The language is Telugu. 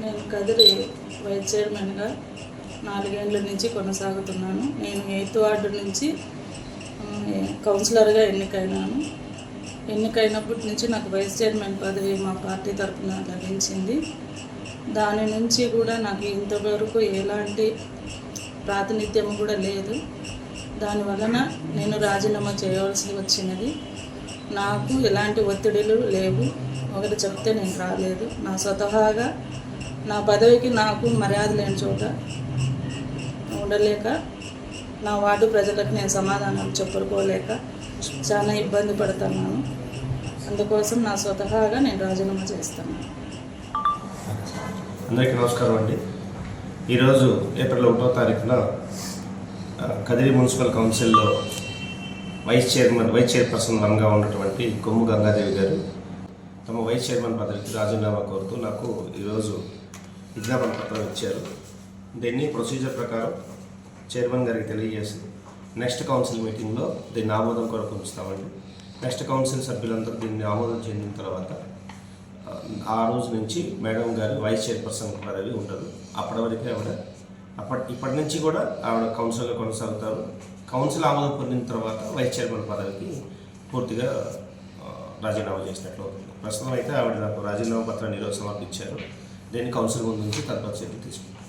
నేను కదిరి వైస్ చైర్మన్గా నాలుగేళ్ళ నుంచి కొనసాగుతున్నాను. నేను ఎయిత్ వార్డు నుంచి కౌన్సిలర్గా ఎన్నికైనాను. ఎన్నికైనప్పటి నుంచి నాకు వైస్ చైర్మన్ పదవి మా పార్టీ తరఫున లభించింది. దాని నుంచి కూడా నాకు ఇంతవరకు ఎలాంటి ప్రాతినిధ్యం కూడా లేదు. దాని వలన నేను రాజీనామా చేయవలసి వచ్చినది. నాకు ఎలాంటి ఒత్తిడిలు లేవు. ఒకటి చెప్తే నేను రాలేదు. నా స్వతహాగా నా పదవికి నాకు మర్యాద లేని చోట ఉండలేక నా వార్డు ప్రజలకు నేను సమాధానం చెప్పుకోలేక చాలా ఇబ్బంది పడుతున్నాను. అందుకోసం నా స్వతహాగా నేను రాజీనామా చేస్తాను అందరికీ నమస్కారం అండి. ఈరోజు ఏప్రిల్ ఒకటో తారీఖున కదిరి మున్సిపల్ కౌన్సిల్లో వైస్ చైర్మన్ వైస్ చైర్పర్సన్ వన్గా ఉన్నటువంటి కొమ్ము గంగాదేవి గారు తమ వైస్ చైర్మన్ పదవికి రాజీనామా కోరుతూ నాకు ఈరోజు విజ్ఞాపన పత్రం ఇచ్చారు. దీన్ని ప్రొసీజర్ ప్రకారం చైర్మన్ గారికి తెలియజేసి నెక్స్ట్ కౌన్సిల్ మీటింగ్లో దీన్ని ఆమోదం కొరకు ఉంచుతామండి. నెక్స్ట్ కౌన్సిల్ సభ్యులందరూ దీన్ని ఆమోదం చెందిన తర్వాత ఆ రోజు నుంచి మేడం గారు వైస్ చైర్పర్సన్ పదవి ఉండదు. అప్పటి వరకే ఆవిడ అప్పటి ఇప్పటి నుంచి కూడా ఆవిడ కౌన్సిల్గా కొనసాగుతారు. కౌన్సిల్ ఆమోదం పొందిన తర్వాత వైస్ చైర్మన్ పదవికి పూర్తిగా రాజీనామా చేసినట్లు ప్రస్తుతం అయితే ఆవిడ నాకు రాజీనామా పత్రాన్ని ఈరోజు సమర్పించారు. దీన్ని కౌన్సిల్ ముందు నుంచి తదుపరి చర్యలు తీసుకుంటాం.